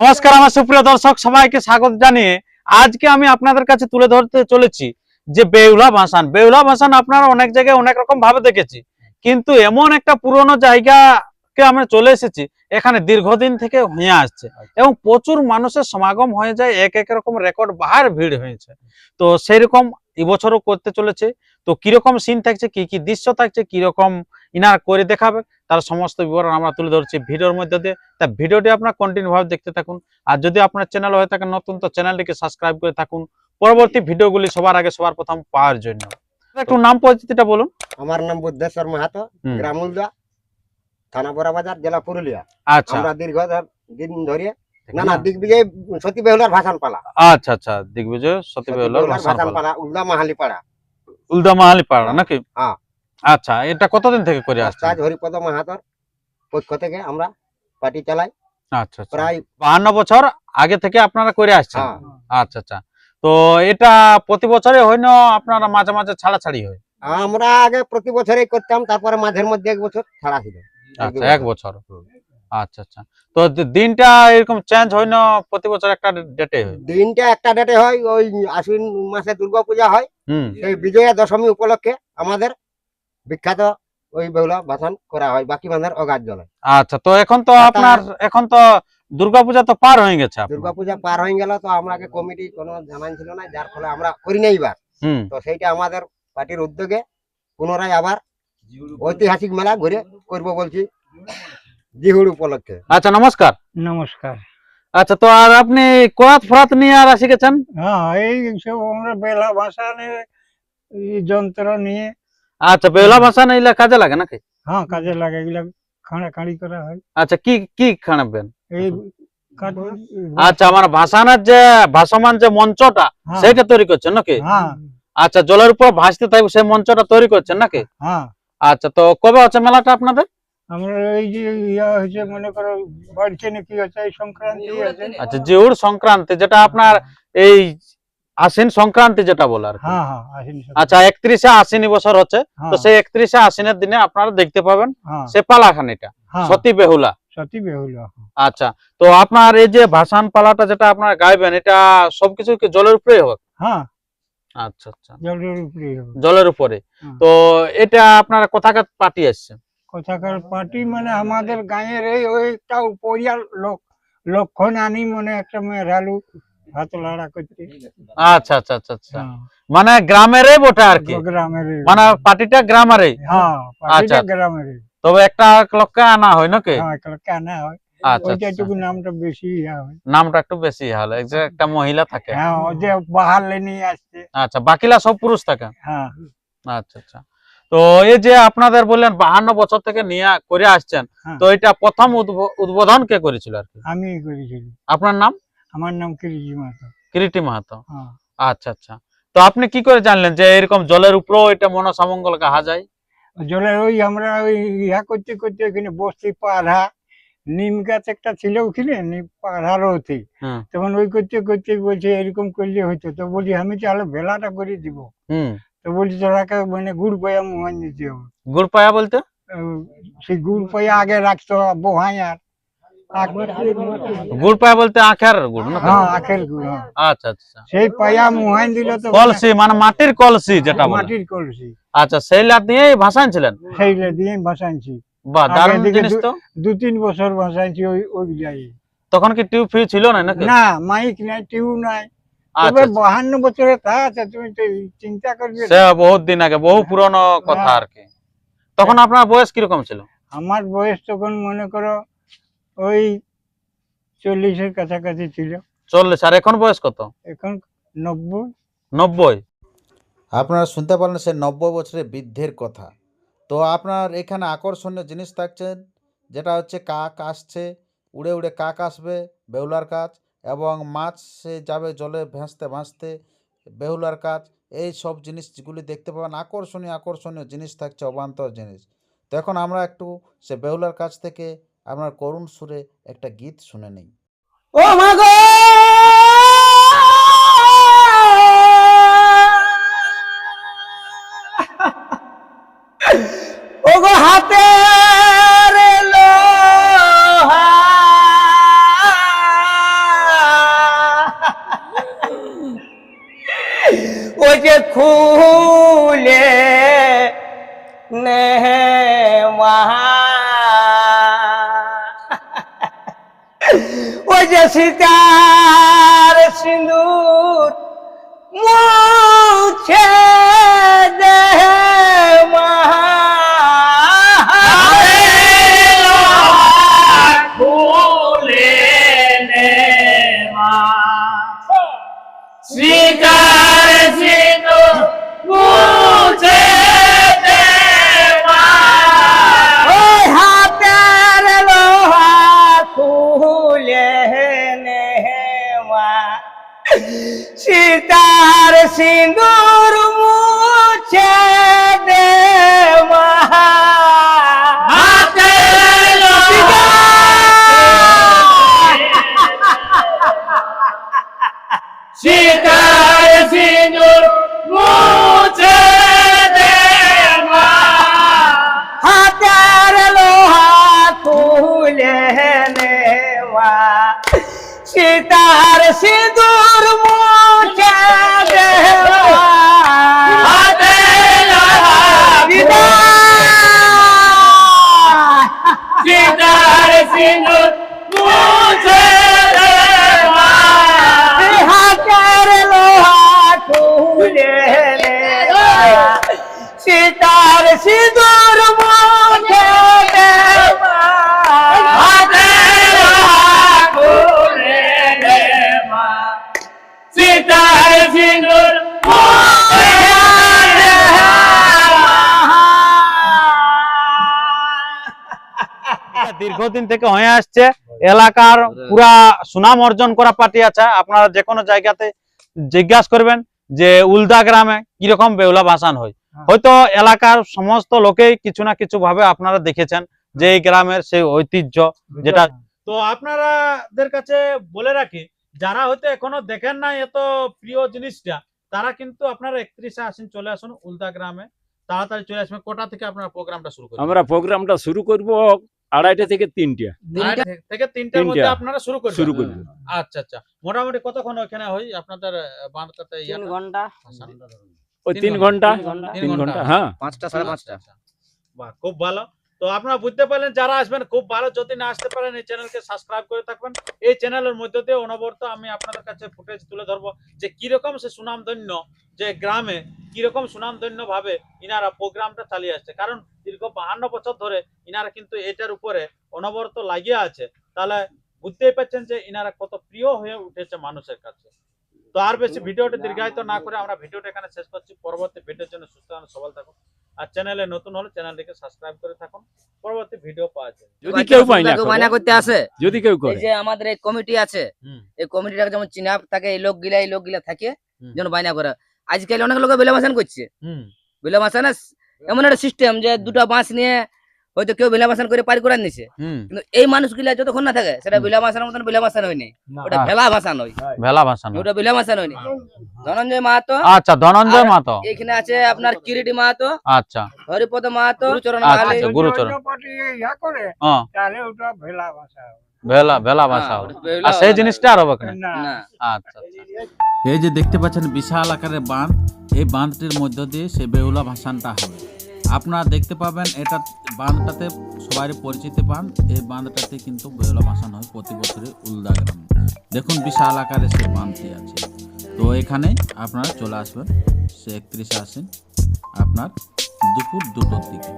নমস্কার আমার সুপ্রিয় দর্শক, সবাইকে স্বাগত জানিয়ে আজকে আমি আপনাদের কাছে তুলে ধরতে চলেছি যে বেউলা ভাসান। বেউলা ভাসান আপনারা অনেক জায়গায় অনেক রকম ভাবে দেখেছি। কিন্তু এমন একটা পুরনো জায়গাকে আমরা চলে এসেছি এখানে দীর্ঘদিন থেকে হয়ে আসছে। এবং প্রচুর মানুষের সমাগম হয়ে যায় এক এক রকম রেকর্ড বাহার ভিড় হয়েছে। তো সেই রকম এবছরও করতে চলেছে। তো কীরকম সিন থাকছে কি কি দৃশ্য থাকছে কীরকম ইনার করে দেখাবে তার সমস্ত বিবরণ আমরা তুলে ধরছি ভিডিওর মধ্যে দিয়ে। তা ভিডিওটি আপনার কন্টিনিউ ভাবে দেখতে থাকুন। আর যদি আপনার চ্যানেল হয়ে থাকে নতুন তো চ্যানেলটিকে সাবস্ক্রাইব করে থাকুন। পরবর্তী ভিডিওগুলি সবার আগে সবার প্রথম পাওয়ার জন্য। একটু নাম পরিচিতিটা বলুন। আমার নাম বুদ্ধেশ্বর মাহাতো গ্রামুলদা। থানা বড়া বাজার জেলা পুরুলিয়া। আচ্ছা। আমরা দীর্ঘ দিন ধরে না না দিগ্বিজয় সতী বেহুলার ভাষণ পালা আচ্ছা আচ্ছা দিগ্বিজয় সতী বেহুলার ভাষার ভাষণ পালা। পালা উল্দা মাহালি পাড়া উলদা মাহালি পাড়া নাকি? হ্যাঁ। আচ্ছা এটা কতদিন থেকে করে আসছে রাজ হরিপদ মাহাতর পক্ষ থেকে আমরা পার্টি চালাই। আচ্ছা আচ্ছা। প্রায় বাহান্ন বছর আগে থেকে আপনারা করে আসছেন? হ্যাঁ, আচ্ছা আচ্ছা। তো এটা প্রতি বছরে হয় না আপনারা মাঝে মাঝে ছাড়াছাড়ি হয়? আমরা আগে প্রতি বছরই করতাম তারপরে মাঝের মধ্যে এক বছর ছাড়া ছিল। আচ্ছা এক বছর। আচ্ছা আচ্ছা। তো দিনটা এরকম চেঞ্জ হয় না প্রতি বছর একটা ডেটে হয়? দিনটা একটা ডেটে হয় ওই আশ্বিন মাসে দুর্গা পূজা হয় সেই বিজয়া দশমী উপলক্ষে আমাদের বিখ্যাত ওই বেহুলা করা হয় বাকি বাঁধার অগাধ জলে। আচ্ছা তো এখন তো আপনার এখন তো দুর্গাপূজা তো পার হয়ে গেছে আপনার। দুর্গা পূজা পার হয়ে গেল তো আমাকে কমিটি কোনো জানাই ছিল না যার ফলে আমরা করি নাই এবার। হুম। তো সেইটা আমাদের পার্টির উদ্যোগে পুনরায় আবার ঐতিহাসিক মেলা ঘুরে করব বলছি। জিহুড় উপলক্ষে। আচ্ছা নমস্কার। নমস্কার। আচ্ছা তো আর আপনি কোয়াত ফরাত নিয়ে আর আসি গেছেন? হ্যাঁ এই সব আমরা বেলা ভাসানের এই যন্ত্র নিয়ে। আচ্ছা বেলা ভাষা নিলে কাজে লাগে নাকি? হ্যাঁ কাজে লাগে এগুলা খাড়া খাড়ি করা হয়। আচ্ছা কি কি খানাবেন এই আচ্ছা আমার ভাসানের যে ভাসমান যে মঞ্চটা হ্যাঁ, সেইটা তৈরি করছেন নাকি? হ্যাঁ। আচ্ছা জলের উপর ভাসতে থাকবে সেই মঞ্চটা তৈরি করছেন নাকি? হ্যাঁ। আচ্ছা তো কবে হচ্ছে মেলাটা আপনাদের? আমরা এই যে ইয়া হয়েছে মনে করো বাড়ছে নাকি আছে এই সংক্রান্তি আছে। আচ্ছা জিউর সংক্রান্তি যেটা আপনার এই আশ্বিন সংক্রান্তি যেটা বলে আর কি। হ্যাঁ হ্যাঁ। আচ্ছা একত্রিশে আশ্বিনী বছর হচ্ছে হ্যাঁ, তো সেই একত্রিশে আশ্বিনের দিনে আপনারা দেখতে পাবেন সে পালাখানিটা সতী বেহুলা। সতী বেহুলা আচ্ছা তো আপনার এই যে ভাসান পালাটা যেটা আপনারা গাইবেন এটা সবকিছু জলের উপরে হবে? হ্যাঁ আচ্ছা আচ্ছা। জলের উপরে জলের উপরে। তো এটা আপনারা কোথাকার পার্টি আসছে? কোথাকার পার্টি মানে আমাদের গাঁয়ের এই ওইটা উপরিয়া লোক লক্ষণ আনি মানে একটা মেয়েরালু হাত করতে। আচ্ছা আচ্ছা আচ্ছা আচ্ছা। হ্যাঁ, মানে বটে আর কি? গ্রামের মানে পার্টিটা গ্রামেরই? হ্যাঁ পার্টিটা আচ্ছা। গ্রামের তবে একটা লোককে আনা হয় নাকি? হ্যাঁ একটা কেনা হয়। আচ্ছা আচ্ছা। একটু নামটা বেশি নামটা একটু বেশি হলে। একটা মহিলা থাকে। হ্যাঁ ও যে বাহার নিয়ে আসছে। আচ্ছা বাকিলা সব পুরুষ থাকে? হ্যাঁ। আচ্ছা আচ্ছা। তো এই যে আপনাদের বললেন বাহান্ন বছর থেকে নিয়ে করে আসছেন হ্যাঁ। তো এটা প্রথম উদ্বোধন কে করেছিল আর কি? আমি করেছিলাম। আপনার নাম? আমার নাম কিরিজি মাতা কিরিটি মাহাতো। আচ্ছা আচ্ছা। তো আপনি কি করে জানলেন যে এরকম জলের উপরেও এটা মনসামঙ্গল কাহা যায়? জলের ওই আমরা ওই ইয়া করতে করতে ওখানে বসছি পাড়া নিম গাছ একটা ছিল ওখানে নিম পাড়ার তখন ওই করতে করতে বলছে এরকম করলে হইতো তো বলি আমি তাহলে বেলাটা করে দিব। তো বলছি তোরাকে মানে গুড় পয়া মোহান দিতে হবে। গুড় পায়া বলতে? সেই গুড় পয়া আগে রাখতো বোহাই আর। গুড় পায়া বলতে আখের গুড় না? হ্যাঁ আখের গুড় হ্যাঁ। আচ্ছা আচ্ছা সেই পায়া মোহাইন দিল তো কলসি মানে মাটির কলসি যেটা বলে। মাটির কলসি। আচ্ছা সেইলা দিয়ে ভাসানছিলেন সেইটা দিয়ে ভাসাইছি বাহ দারুণ জিনিস তো। দু তিন বছর ভাসাইছি ওই ওই তখন কি টিউব ফিউ ছিল না নাকি? না মাইক নাই টিউ নাই। তবে। বাহান্ন বছরে তুমি চিন্তা করবে সে বহুত দিন আগে বহু পুরনো কথা আর কি। তখন আপনার বয়স কীরকম ছিল? আমার বয়স তখন মনে করো ওই চল্লিশের কাছাকাছি ছিল। চল্লিশ আর এখন বয়স কত? এখন নব্বই। নব্বই। আপনারা শুনতে পারলেন সে নব্বই বছরের বৃদ্ধের কথা। তো আপনার এখানে আকর্ষণীয় জিনিস থাকছেন যেটা হচ্ছে কাক আসছে, উড়ে উড়ে কাক আসবে, বেহুলার কাজ এবং মাছ সে যাবে জলে ভাসতে ভাসতে, বেহুলার কাজ, এই সব জিনিসগুলি দেখতে পাবেন। আকর্ষণীয় আকর্ষণীয় জিনিস থাকছে, অবান্তর জিনিস। তো এখন আমরা একটু সে বেহুলার কাছ থেকে আপনার করুণ সুরে একটা গীত শুনে নিই। ও মা গো ওই যে সীতার সিঁদুর মুছে সীতার সিন্দুর মুছে দেওয়া শ্রীকার সিন্ধু মুছে সিঁদুর মুছে শ্রীকার সিন্ধু মুছে হাতের লোহা খুলে নেওয়া সিঁদুর দীর্ঘদিন থেকে হয়ে আসছে। এলাকার পুরা সুনাম অর্জন করা পার্টি আছে। আপনারা যে কোনো জায়গাতে জিজ্ঞাসা করবেন যে উলদা গ্রামে কীরকম বেউলা ভাসান হয়। হয়তো এলাকার সমস্ত লোকেই কিছু না কিছু ভাবে আপনারা দেখেছেন যে এই গ্রামের সেই ঐতিহ্য যেটা তো আপনারাদের কাছে বলে রাখি যারা হয়তো এখনও দেখেন না এত প্রিয় জিনিসটা তারা কিন্তু আপনারা একত্রিশে আসেন চলে আসুন উলদা গ্রামে। তাড়াতাড়ি চলে আসবেন। কোটা থেকে আপনারা প্রোগ্রামটা শুরু করবেন আমরা প্রোগ্রামটা শুরু করব আড়াইটা থেকে তিনটা। থেকে তিনটার মধ্যে তিনটা। আপনারা শুরু করবেন। শুরু করবেন। আচ্ছা আচ্ছা। মোটামুটি কতক্ষণ ওখানে হয়? আপনাদের তিন ঘণ্টা। ওই তিন ঘণ্টা। তিন ঘণ্টা। হ্যাঁ। পাঁচটা সাড়ে পাঁচটা। আচ্ছা, আচ্ছা। বাহ খুব ভালো। তো আপনারা বুঝতে পারলেন, যারা আসবেন, খুব ভালো। যদি না আসতে পারেন, এই চ্যানেলকে সাবস্ক্রাইব করে থাকবেন। এই চ্যানেলের মধ্যে দিয়ে অনবরত আমি আপনাদের কাছে ফুটেজ তুলে ধরবো যে কীরকম সে সুনামধন্য যে গ্রামে কীরকম সুনামধন্য ভাবে ইনারা প্রোগ্রামটা চালিয়ে আসছে। কারণ দীর্ঘ বাহান্ন বছর ধরে ইনারা কিন্তু এটার উপরে অনবরত লাগিয়ে আছে। তাহলে বুঝতেই পারছেন যে ইনারা কত প্রিয় হয়ে উঠেছে মানুষের কাছে। তো আর বেশি ভিডিওটা দীর্ঘায়িত না করে আমরা ভিডিওটা এখানে শেষ করছি। পরবর্তী ভিডিওর জন্য সুস্থ থাকুন, সবল থাকুন। আর চ্যানেলে নতুন হলে চ্যানেলটিকে সাবস্ক্রাইব করে থাকুন। পরবর্তী ভিডিও পাওয়া যায় যদি কেউ পায় না কেউ বায়না করতে আসে? যদি কেউ এই যে আমাদের এই কমিটি আছে এই কমিটিটাকে যেমন চিনাপ থাকে এই লোক গিলা এই লোক গিলা থাকে যেন বাইনা করে। আজকাল অনেক লোক বেলামাসান করছে। হুম। বেলামাসান এমন একটা সিস্টেম যে দুটো বাঁশ নিয়ে হয়তো কেউ বেলামাসান করে পার করে নিছে। কিন্তু এই মানুষগুলা যতক্ষণ না থাকে সেটা। বেলামাসানের মতন বেলামাসান হয়নি ওটা হ্যাঁ। ভেলা ভাষা নয় ভেলা ভাষা। ওটা বেলামাসান হয়নি ধনঞ্জয় মাহাতো। আচ্ছা ধনঞ্জয় মাতো এখানে আছে আপনার কিরিটি মাহাতো। আচ্ছা। হরিপদ মাহাতো। গুরুচরণ আচ্ছা, আচ্ছা। গুরুচরণ। ইয়া করে হ্যাঁ তাহলে ওটা ভেলা ভাষা। ভেলা ভেলা হ্যাঁ, হবে। ওটা বেহুলা আর সেই জিনিসটা আর হবে না না। না। আচ্ছা আচ্ছা। এই যে দেখতে পাচ্ছেন বিশাল আকারের বাঁধ এই বাঁধটির মধ্য দিয়ে সে বেউলা ভাসানটা হবে। আপনারা দেখতে পাবেন এটা বাঁধটাতে সবাই পরিচিতি পান এই বাঁধটাতে কিন্তু বেহলা ভাসান হয় প্রতি বছরে উলদা গ্রামে দেখুন বিশাল আকারে সে বাঁধটি আছে। তো এখানে আপনারা চলে আসবেন, সে একত্রিশে আসেন আপনার দুপুর দুটোর দিকে।